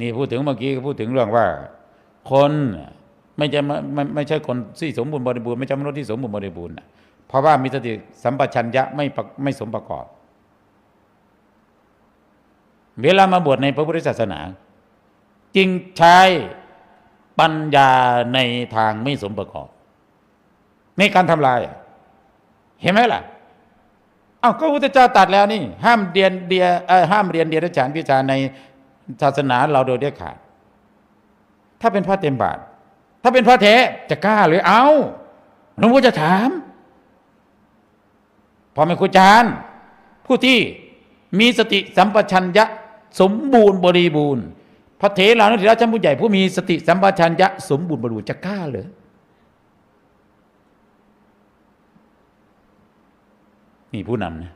นี่พูดถึงเมื่อกี้ก็พูดถึงเรื่องว่า คนไม่จะไม่ไม่ไม่ใช่คนที่สมบูรณ์บริบูรณ์ไม่ใช่มนุษย์ที่สมบูรณ์บริบูรณ์เพราะว่ามีสติสัมปชัญญะไม่ไม่สมประกอบ เวลามาบวชในพระพุทธศาสนา จึงใช้ปัญญาในทางไม่สมประกอบ ในการทำลาย เห็นไหมล่ะเอ้าก็พระพุทธเจ้าตัดแล้วนี่ ห้ามเรียนเดียห้ามเรียนเดียรฉานวิชาใน ศาสนาเราโดยเด็ดขาด ถ้าเป็นพระเต็มบาท ถ้าเป็นพระเทจะกล้าหรือเอาหลวงพ่อจะถามพอไม่ครูจารย์ ผู้ที่มีสติสัมปชัญญะสมบูรณ์บริบูรณ์พระเถระนุเถระชั้นผู้ใหญ่ผู้มีสติสัมปชัญญะสมบูรณ์บริบูรณ์จะกล้าหรือนี่ผู้นำนะ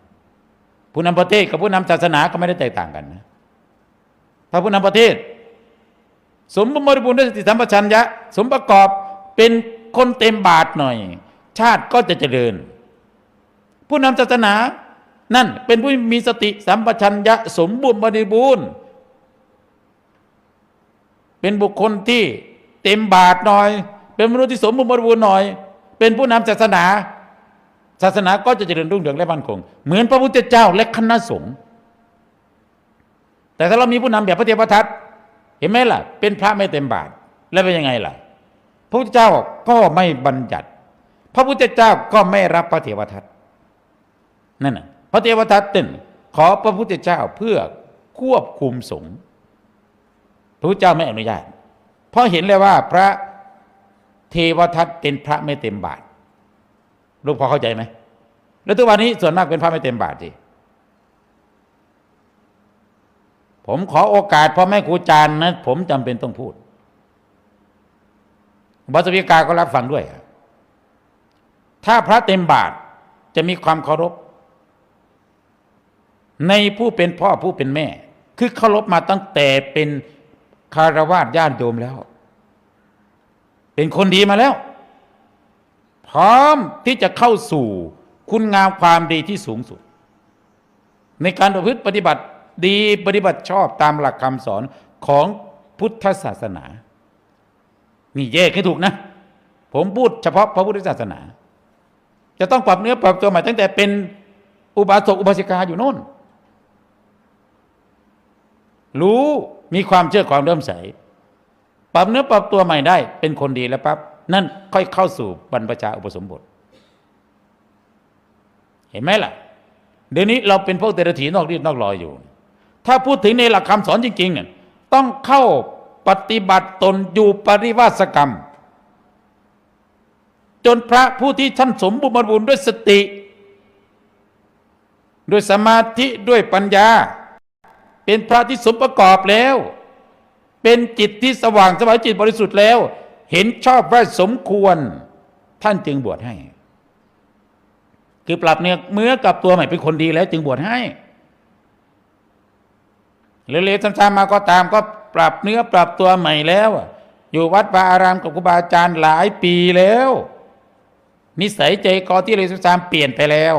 ผู้นำประเทศกับผู้นำศาสนาก็ไม่ได้แตกต่างกันนะ ถ้าผู้นำประเทศ สมบูรณ์บริบูรณ์ด้วยสติสัมปชัญญะ สมประกอบเป็นคนเต็มบาทหน่อย ชาติก็จะเจริญ ผู้นำศาสนานั่นเป็นผู้มีสติสัมปชัญญะ สมบูรณ์บริบูรณ์ เป็นบุคคลที่เต็มบาทหน่อย เป็นมนุษย์ที่สมบูรณ์บริบูรณ์หน่อย เป็นผู้นำศาสนา ศาสนาก็จะเจริญรุ่งเรืองและมั่นคง เหมือนพระพุทธเจ้าและคณะสงฆ์ แต่ถ้าเรามีผู้นำแบบพระเทวทัตเห็นไหมล่ะ เป็นพระไม่เต็มบาทแล้วเป็นยังไงล่ะ พระพุทธเจ้าก็ไม่บัญญัติ พระพุทธเจ้าก็ไม่รับพระเทวทัตนั่นน่ะพระเทวทัตเต้นขอพระพุทธเจ้าเพื่อควบคุมสงฆ์พระพุทธเจ้าไม่อนุญาต เพราะเห็นเลยว่าพระเทวทัตเป็นพระไม่เต็มบาทลูกพอเข้าใจไหมแล้วทุกวันนี้ส่วนมากเป็นพระไม่เต็มบาทสิ ผมขอโอกาสพ่อแม่ครูอาจารย์นะผมจำเป็นต้องพูดบัสวิกาก็รับฟังด้วย ถ้าพระเต็มบาทจะมีความเคารพ ในผู้เป็นพ่อผู้เป็นแม่ คือเคารพมาตั้งแต่เป็นคารวาสญาติโยมแล้ว เป็นคนดีมาแล้ว พร้อมที่จะเข้าสู่คุณงามความดีที่สูงสุด ในการประพฤติปฏิบัติ ดีปฏิบัติชอบตามหลักคำสอนของพุทธศาสนา นี่แยกให้ถูกนะ ผมพูดเฉพาะพระพุทธศาสนา จะต้องปรับเนื้อปรับตัวใหม่ตั้งแต่เป็นอุบาสกอุบาสิกาอยู่โน่น รู้มีความเชื่อความเริ่มใส ปรับเนื้อปรับตัวใหม่ได้ เป็นคนดีแล้วปั๊บนั่นค่อยเข้าสู่บรรพชาอุปสมบท เห็นไหมล่ะ เดี๋ยวนี้เราเป็นพวกเตระถีนอกรีดนอกรอยอยู่ ถ้าพูดถึงในหลักคำสอนจริงๆเนี่ยต้องเข้าปฏิบัติตนอยู่ปริวาสกรรม จนพระผู้ที่ท่านสมบูรณ์บูรณ์ด้วยสติ ด้วยสมาธิด้วยปัญญา เป็นพระที่สมประกอบแล้ว เป็นจิตที่สว่างสวายจิตบริสุทธิ์แล้ว เห็นชอบว่าสมควร ท่านจึงบวชให้ คือปรับเนื้อเมื่อกับตัวใหม่เป็นคนดีแล้วจึงบวชให้ เร็วๆซ้ำๆมาก็ตามก็ปรับเนื้อปรับตัวใหม่แล้วอยู่วัดวาอารามกับครูบาอาจารย์หลายปีแล้ว นิสัยใจคอที่เลยซ้ำๆเปลี่ยนไปแล้ว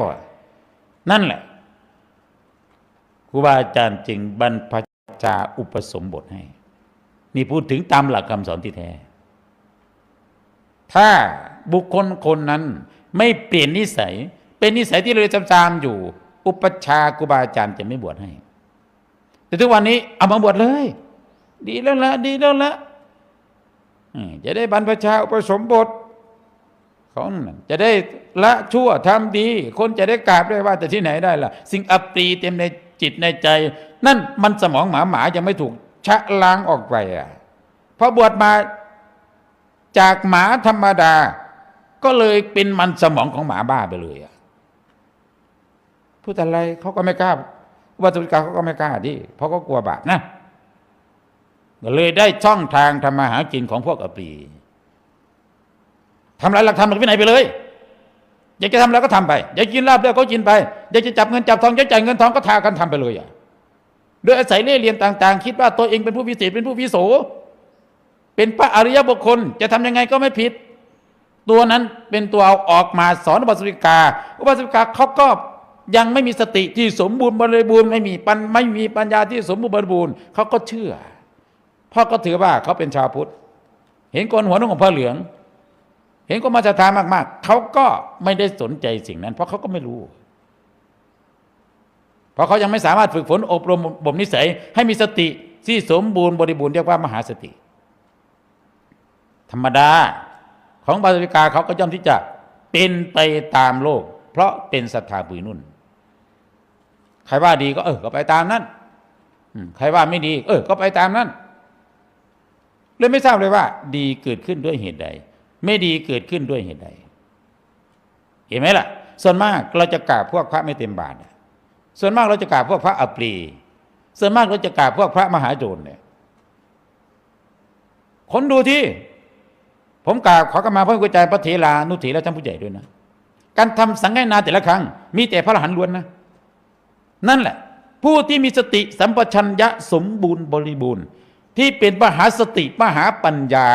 นั่นแหละครูบาอาจารย์จึงบรรพชาอุปสมบทให้ นี่พูดถึงตามหลักคำสอนที่แท้ ถ้าบุคคลคนนั้นไม่เปลี่ยนนิสัย เป็นนิสัยที่เลยจำๆอยู่ อุปชาครูบาอาจารย์จะไม่บวชให้ แต่ทุกวันนี้เอามาบวชเลย ดีแล้วละดีแล้วละจะได้บรรพชาอุปสมบทของจะได้ละชั่วทำดี คนจะได้กราบได้ว่าแต่ที่ไหนได้ล่ะ สิ่งอัปรีเต็มในจิตในใจ นั่นมันสมองหมาหมายังไม่ถูกชะล้างออกไปอะพอบวชมาจากหมาธรรมดา ก็เลยเป็นมันสมองของหมาบ้าไปเลยอะพูดอะไรเขาก็ไม่กล้า วัตถุกรรเขาก็ไม่กล้าดิเพราะก็กลัวบาปนะเลยได้ช่องทางทำมาหากินของพวกอปีทำอะไรหลักธรรมหลักวินัยไปเลย อยากจะทำอะไรก็ทำไป อยากกินลาบเลือดก็กินไปอยากจะจับเงินจับทองอยากจ่ายเงินทองก็ทากันทำไปเลยอะโดยอาศัยเล่ห์เหลี่ยมต่าง ๆ คิดว่าตัวเองเป็นผู้พิเศษเป็นผู้วิโส เป็นพระอริยบุคคลจะทำยังไงก็ไม่ผิด ตัวนั้นเป็นตัวเอาออกมาสอนอุบาสิกา อุบาสิกาเขาก็ ยังไม่มีสติที่สมบูรณ์บริบูรณ์ไม่มีปัญไม่มีปัญญาที่สมบูรณ์บริบูรณ์เขาก็เชื่อพราะก็ถือว่าเขาเป็นชาวพุทธ เห็นคนหัวนุ่งของผ้าเหลือง เห็นคนมาศรัทธามาก ๆเขาก็ไม่ได้สนใจสิ่งนั้น เพราะเขาก็ไม่รู้ เพราะเขายังไม่สามารถฝึกฝนอบรมบ่มนิสัย ให้มีสติที่สมบูรณ์บริบูรณ์เรียกว่ามหาสติ ธรรมดาของบาสิกาเขาก็ย่อมที่จะเป็นไปตามโลก เพราะเป็นศรัทธาปุยนุ่น ใครว่าดีก็เออก็ไปตามนั้นอืใครว่าไม่ดี เออ ก็ไปตามนั้นเลยไม่ทราบเลยว่า ดีเกิดขึ้นด้วยเหตุใด ไม่ดีเกิดขึ้นด้วยเหตุใด เห็นไหมล่ะ ส่วนมากเราจะกราบพวกพระไม่เต็มบาทส่วนมากเราจะกราบพวกพระอัปรีส่วนมากเราจะกราบพวกพระมหาโจรเนี่ยคนดูที่ ผมกราบขอกรรมาพระกุญแจพระเถรานุเถระท่านผู้ใหญ่ด้วยนะ การทำสังฆนาแต่ละครั้ง มีแต่พระอรหันต์ล้วนนะ นั่นแหละ ผู้ที่มีสติสัมปชัญญะสมบูรณ์บริบูรณ์ ที่เป็นมหาสติมหาปัญญา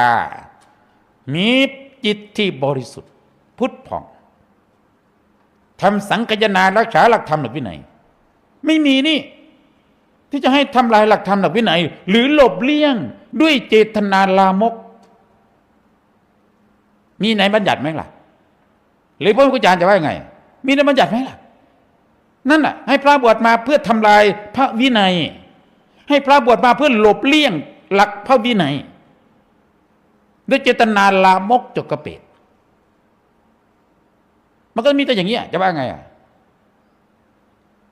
มีจิตที่บริสุทธิ์ พุทธผ่องทำสังคยนารักษาหลักธรรมหลักวินัย ไม่มีนี่ ที่จะให้ทำลายหลักธรรมหลักวินัย หรือหลบเลี่ยงด้วยเจตนาลามก มีไหนบัญญัติไหมล่ะ หรือพระพุทธเจ้าจะว่ายังไง มีในบัญญัติไหมล่ะ นั่นน่ะ ให้พระบวชมาเพื่อทำลายพระวินัย ให้พระบวชมาเพื่อหลบเลี่ยงหลักพระวินัย ด้วยเจตนาลามกจกกระเปดมันก็มีแต่อย่างนี้ยจะว่าไงอะ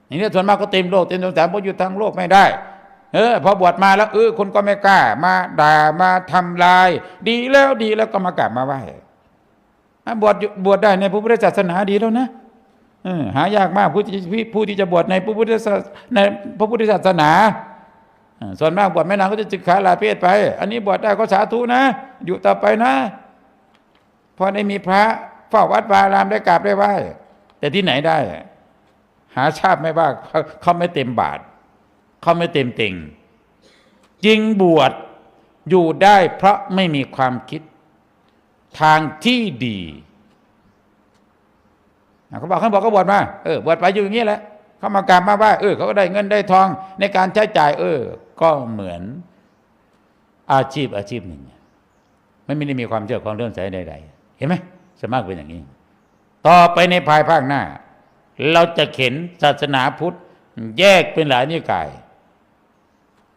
อย่างนี้ส่วนมากก็เต็มโลกเต็มสงสารเพราะอยู่ทางโลกไม่ได้ เออพอบวชมาแล้วเออคนก็ไม่กล้า มาด่ามาทำลาย ดีแล้วดีแล้วก็มากราบมาไหว้บวชอยู่บวชได้ในพระพุทธศาสนาดีแล้วนะ หายากมากผู้ที่ผู้ที่จะบวชในพระพุทธศาสในพระพุทธศาสนาอ่าส่วนมากบวชไม่นานก็จะศึกษาลาเพศไป อันนี้บวชได้ก็สาธุนะ อยู่ต่อไปนะพอได้มีพระเฝ้าวัดวาอารามได้กราบได้ไหว้แต่ที่ไหนได้ หาชาติไม่ว่าเขาเขาไม่เต็มบาทเขาไม่เต็มเต็งจริงบวชอยู่ได้เพราะไม่มีความคิดทางที่ดี เขาบอกเขาบอกก็บวชมาเออบวชไปอยู่อย่างนี้แหละเขามากราบมาไหว้เออเขาก็ได้เงินได้ทองในการใช้จ่าย เออ ก็เหมือนอาชีพอาชีพหนึ่งไม่ไม่ได้มีความเชื่อความเรื่องใสใดๆเห็นไหมสมากเป็นอย่างนี้ ต่อไปในภายภาคหน้า เราจะเข็นศาสนาพุทธ แยกเป็นหลายนิกาย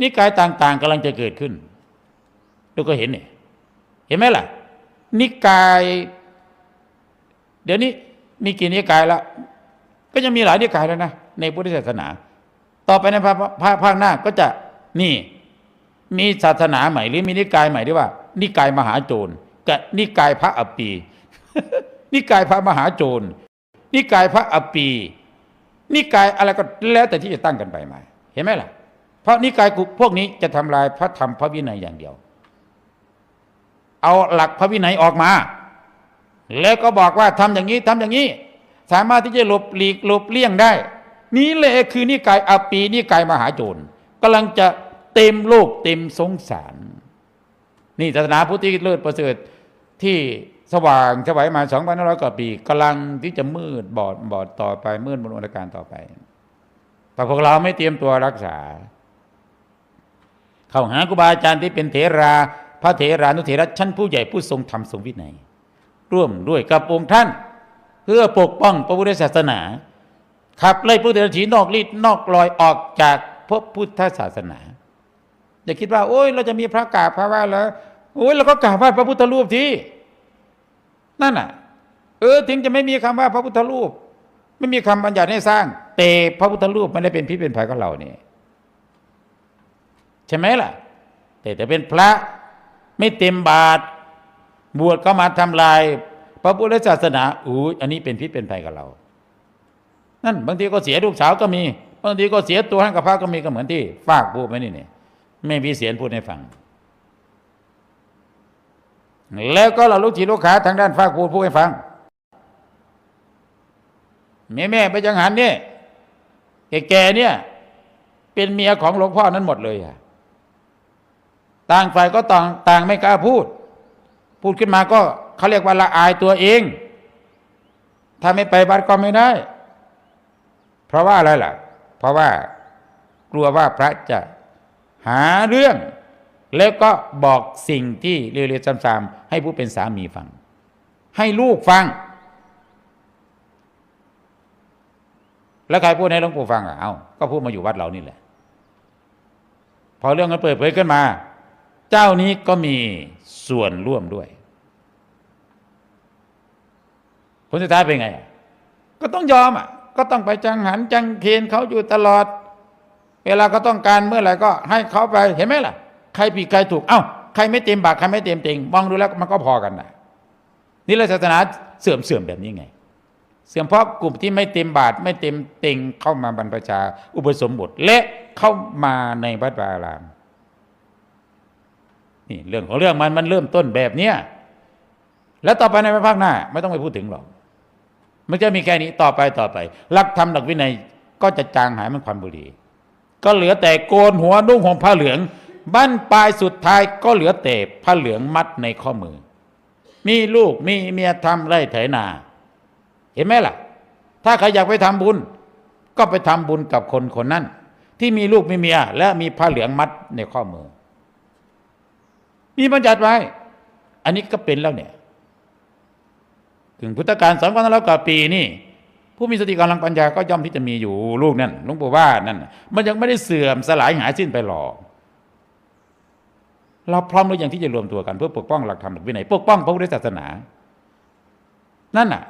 นิกายต่าง ๆกำลังจะเกิดขึ้นดูก็เห็นเนี่ยเห็นไหมล่ะ นิกาย เดี๋ยวนี้ มีกี่นิกายล้วก็ยังมีหลายนิกายแล้วนะในพุทธศาสนา ต่อไปในภาคภาคหน้าก็จะนี่ มีศาสนาใหม่หรือมีนิกายใหม่ที่ว่า นิกายมหาโจรกับนิกายพระอัปปี นิกายพระมหาโจรนิกายพระอัปปีนิกายอะไรก็แล้วแต่ที่จะตั้งกันไปมา เห็นไหมล่ะ เพราะนิกายพวกนี้จะทำลายพระธรรมพระวินัยอย่างเดียว เอาหลักพระวินัยออกมา แล้วก็บอกว่าทำอย่างนี้ทำอย่างนี้ สามารถที่จะหลบหลีกหลบเลี่ยงได้ นี้เลยคือนิกายอปีนิกายมหาโจรกำลังจะเต็มโลกเต็มสงสาร นี่ศาสนาพุทธที่เลิศประเสริฐที่สว่างสวัยมาสองพันร้อยกว่าปีกำลังที่จะมืดบอดบอดต่อไปมืดบนอุตการต่อไป แต่พวกเราไม่เตรียมตัวรักษา เข้าหาครูบาอาจารย์ที่เป็นเถรา พระเถรานุเถระชั้นผู้ใหญ่ผู้ทรงธรรมทรงวินัย ร่วมด้วยกับองค์ท่าน เพื่อปกป้องพระพุทธศาสนา ขับไล่พระเถรถีนอกรีดนอกลอยออกจากพระพุทธศาสนาอย่าคิดว่า โอ้ยเราจะมีพระกราบพระว่าแล้วโอ้ยเราก็กราบไหว้พระพุทธรูปที่นั่นน่ะ เออ ถึงจะไม่มีคำว่าพระพุทธรูป ไม่มีคำบัญญัติให้สร้าง แต่พระพุทธรูปไม่ได้เป็นพิษเป็นภัยกับเราเนี่ยใช่ไหมล่ะ แต่แต่เป็นพระไม่เต็มบาท บวชเข้ามาทำลายพระพุทธศาสนาอู้อันนี้เป็นพิษเป็นภัยกับเรา นั่นบางทีก็เสียลูกสาวก็มี บางทีก็เสียตัวให้กับพระก็มีก็เหมือนที่ฝากพูดไว้นี่เนี่ยไม่มีเสียนพูดให้ฟัง แล้วก็เราลูกจีลูกขาทางด้านฝากพูดพูดให้ฟัง แม่แม่ไปจังหันเนี่ยแก่ๆเนี่ย เป็นเมียของหลวงพ่อนั้นหมดเลยอะต่างฝ่ายก็ต่างต่างไม่กล้าพูด พูดขึ้นมาก็เขาเรียกว่าละอายตัวเอง ถ้าไม่ไปวัดก็ไม่ได้ เพราะว่าอะไรล่ะ เพราะว่ากลัวว่าพระจะหาเรื่อง แล้วก็บอกสิ่งที่เรียวๆซ้ำๆให้ผู้เป็นสามีฟัง ให้ลูกฟัง แล้วใครพูดให้หลวงปู่ฟังอะเอาก็พูดมาอยู่วัดเรานี่แหละ พอเรื่องมันเปิดเผยขึ้นมา เจ้านี้ก็มีส่วนร่วมด้วยผลสุดท้ายเป็นไง ก็ต้องยอมอะ ก็ต้องไปจังหันจังเคียนเขาอยู่ตลอด เวลาเขาต้องการเมื่อไหร่ก็ให้เขาไปเห็นไหมล่ะ ใครผิดใครถูก เอ้าใครไม่เต็มบาทใครไม่เต็มเต็งมองดูแล้วมันก็พอกันนะนี่แหละศาสนาเสื่อมเสื่อมแบบนี้ไง เสื่อมเพราะกลุ่มที่ไม่เต็มบาทไม่เต็มเต็งเข้ามาบรรพชา อุปสมบทและเข้ามาในวัดวาอาราม นี่เรื่องของเรื่องมันมันเริ่มต้นแบบเนี้ยแล้วต่อไปในภาคหน้า ไม่ต้องไปพูดถึงหรอกมันจะมีแค่นี้ต่อไปต่อไปหลักธรรมหลักวินัยก็จะจางหายมันความบุรีก็เหลือแต่โกนหัวนุ่งห่มผ้าเหลืองบั้นปลายสุดท้ายก็เหลือแต่ผ้าเหลืองมัดในข้อมือ มีลูกมีเมียทำไร่ไถนา เห็นไหมล่ะ ถ้าใครอยากไปทำบุญ ก็ไปทำบุญกับคนคนนั้น ที่มีลูกมีเมีย และมีผ้าเหลืองมัดในข้อมือ มีบัญญัติไว้ อันนี้ก็เป็นแล้วเนี่ย ถึงพุทธกาลสองพันแล้วกว่าปีนี่ ผู้มีสติกำลังปัญญาก็ย่อมที่จะมีอยู่ลูกนั่นหลวงปู่ว่านั่นมันยังไม่ได้เสื่อมสลายหายสิ้นไปหรอกเราพร้อมหรือยังที่จะรวมตัวกันเพื่อปกป้องหลักธรรมหลักวินัยปกป้องพระพุทธศาสนา นั่นน่ะ